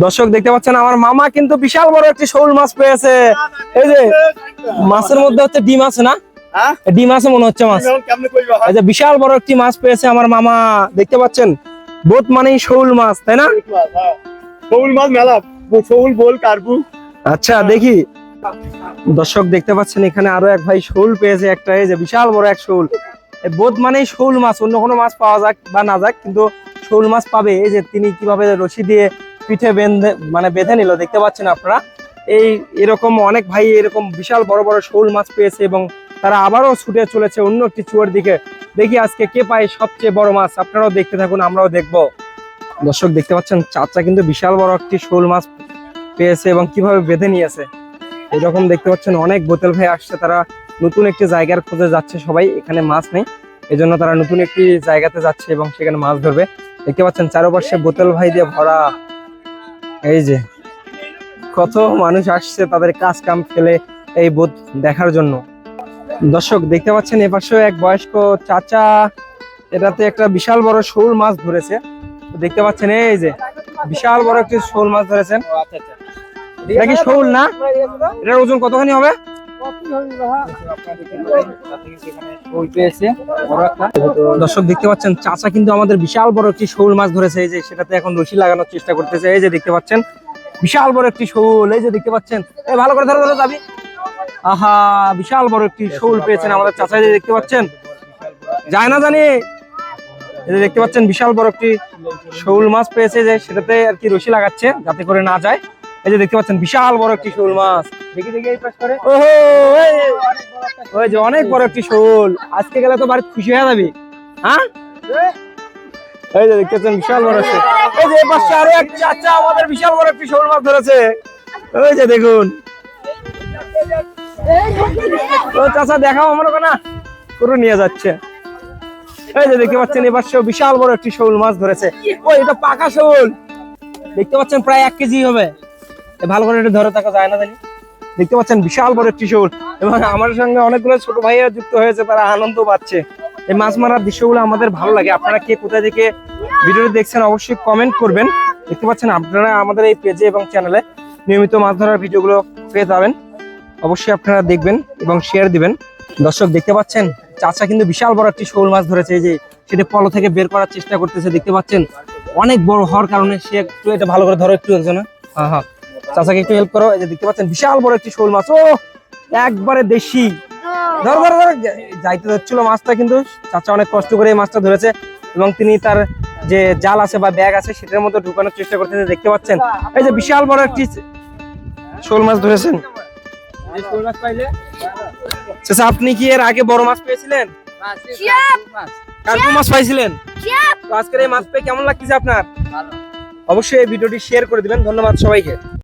দর্শক দেখতে পাচ্ছেন আমার মামা কিন্তু বিশাল বড় একটি শোল মাছ পেয়েছে। এই যে মাছের মধ্যে হচ্ছে ডিম আছে না? হ্যাঁ? ডিম আছে মনে হচ্ছে মাছ। এই যে বিশাল বড় একটি মাছ পেয়েছে আমার মামা। দেখতে পাচ্ছেন বোধ মানেই শোল মাছ তাই না? শৌল মাছ মেলা। শৌল বল কারবু আচ্ছা দেখি। দর্শক দেখতে পাচ্ছেন এখানে আরও এক ভাই শোল পেয়েছে একটা এই যে বিশাল বড় এক শোল। বোধ মানেই শোল মাছ অন্য কোনো মাছ পাওয়া যাক বা না যাক কিন্তু শোল মাছ পাবে। এই যে তিনি কীভাবে রশি দিয়ে পিঠে বেঁধে মানে বেঁধে নিল, দেখতে পাচ্ছেন আপনারা? এই এরকম অনেক ভাই এরকম বিশাল বড় বড় শোল মাছ পেয়েছে এবং তারা আবারও ছুটে চলেছে অন্য একটি চুয়ার দিকে। দেখি আজকে কে পায় সবচেয়ে বড় মাছ, আপনারাও দেখতে থাকুন, আমরাও দেখব। দর্শক, দেখতে পাচ্ছেন, চাচা কিন্তু বিশাল বড় একটি শোল মাছ পেয়েছে এবং কীভাবে বেঁধে নিয়েছে। এরকম দেখতে পাচ্ছেন, অনেক বোতল ভাই আসছে, তারা নতুন একটি জায়গার খোঁজে যাচ্ছে সবাই, এখানে মাছ নেই। এজন্য তারা নতুন একটি জায়গাতে যাচ্ছে এবং সেখানে মাছ ধরবে। দেখতে পাচ্ছেন, চারপাশে বোতল ভাই দিয়ে ভরা এই যে, কত মানুষ আসছে তাদের কাজ কাম ফেলে এই বোধ দেখার জন্য। দর্শক, দেখতে পাচ্ছেন এপাশেও এক বয়স্ক চাচা, এটাতে একটা বিশাল বড় শোল মাছ ধরেছে। দেখতে পাচ্ছেন এই যে, বিশাল বড় একটি শোল মাছ ধরেছেন। এটা কি শোল না? এটার ওজন কতখানি হবে? দর্শক দেখতে পাচ্ছেন, চাচা কিন্তু আমাদের বিশাল বড় একটি শোল মাছ ধরেছে। এই যে সেটাতে এখন রশি লাগানোর চেষ্টা করতেছে। এই যে দেখতে পাচ্ছেন, বিশাল বড় একটি শোল। এই যে দেখতে পাচ্ছেন, এই ভালো করে ধরো ধরো, যাবি। আহা, বিশাল বড় একটি শোল পেয়েছেন আমাদের চাচা। এই যে দেখতে পাচ্ছেন, যায় না জানি। এই যে দেখতে পাচ্ছেন, বিশাল বড় একটি শোল মাছ পেয়েছে যে সেটাতে আর কি রশি লাগাচ্ছে যাতে করে না যায়। এই যে দেখতে পাচ্ছেন, বিশাল বড় একটি শোল মাছ। দেখি দেখি অনেক বড় একটি শোল। আজকে গেলে তো বাড়ি খুশি হয়ে যাবি। হ্যাঁ? এই যে দেখতেছেন বিশাল বড় শোল। এই যে পাশে আরও এক চাচা আমাদের বিশাল বড় একটি শোল মাছ ধরেছে। ওই যে দেখুন। ও চাচা, দেখাও আমার না পুরো নিয়ে যাচ্ছে। এই যে দেখতে পাচ্ছেন এবার সেও বিশাল বড় একটি শোল মাছ ধরেছে। ওই, এটা পাকা শোল। দেখতে পাচ্ছেন, প্রায় এক কেজি হবে। ভালো করে ধরে থাকা যায় না জানি দেখতে পাচ্ছেন বিশাল বড় একটি শোল। এবং আমার সঙ্গে অনেকগুলো ছোট ভাইয়া যুক্ত হয়েছে, তারা আনন্দ পাচ্ছে। এই মাছ মারার দৃশ্যগুলো আমাদের ভালো লাগে। আপনারা কে কোথায় থেকে ভিডিওটি দেখছেন অবশ্যই কমেন্ট করবেন। দেখতে পাচ্ছেন আপনারা আমাদের এই পেজে এবং চ্যানেলে নিয়মিত মাছ ধরার ভিডিওগুলো পেয়ে যাবেন। অবশ্যই আপনারা দেখবেন এবং শেয়ার দিবেন। দর্শক, দেখতে পাচ্ছেন, চাচা কিন্তু বিশাল বড় একটি শোল মাছ ধরেছে। যে সেটা পলো থেকে বের করার চেষ্টা করতেছে, দেখতে পাচ্ছেন। অনেক বড় হওয়ার কারণে সে একটু এটা ভালো করে ধরো, একটু একজন। হ্যাঁ হ্যাঁ চাচাকে একটু হেল্প করো। এই যে দেখতে পাচ্ছেন বিশাল বড় একটি শোল মাছ। ও একবারে দেশি। ধর ধর ধর যাইতে যাচ্ছিল মাছটা কিন্তু চাচা অনেক কষ্ট করে এই মাছটা ধরেছে এবং তিনি তার যে জাল আছে বা ব্যাগ আছে সেটার মধ্যে ঢুকানোর চেষ্টা করতেছে। দেখতে পাচ্ছেন এই যে বিশাল বড় একটি শোল মাছ ধরেছেন। চাচা আপনি কি এর আগে বড় মাছ পেয়েছিলেন? কার্পু মাছ পাইছিলেন? আজকের এই মাছ পেয়ে কেমন লাগতেছে আপনার? অবশ্যই এই ভিডিওটি শেয়ার করে দিবেন। ধন্যবাদ সবাইকে।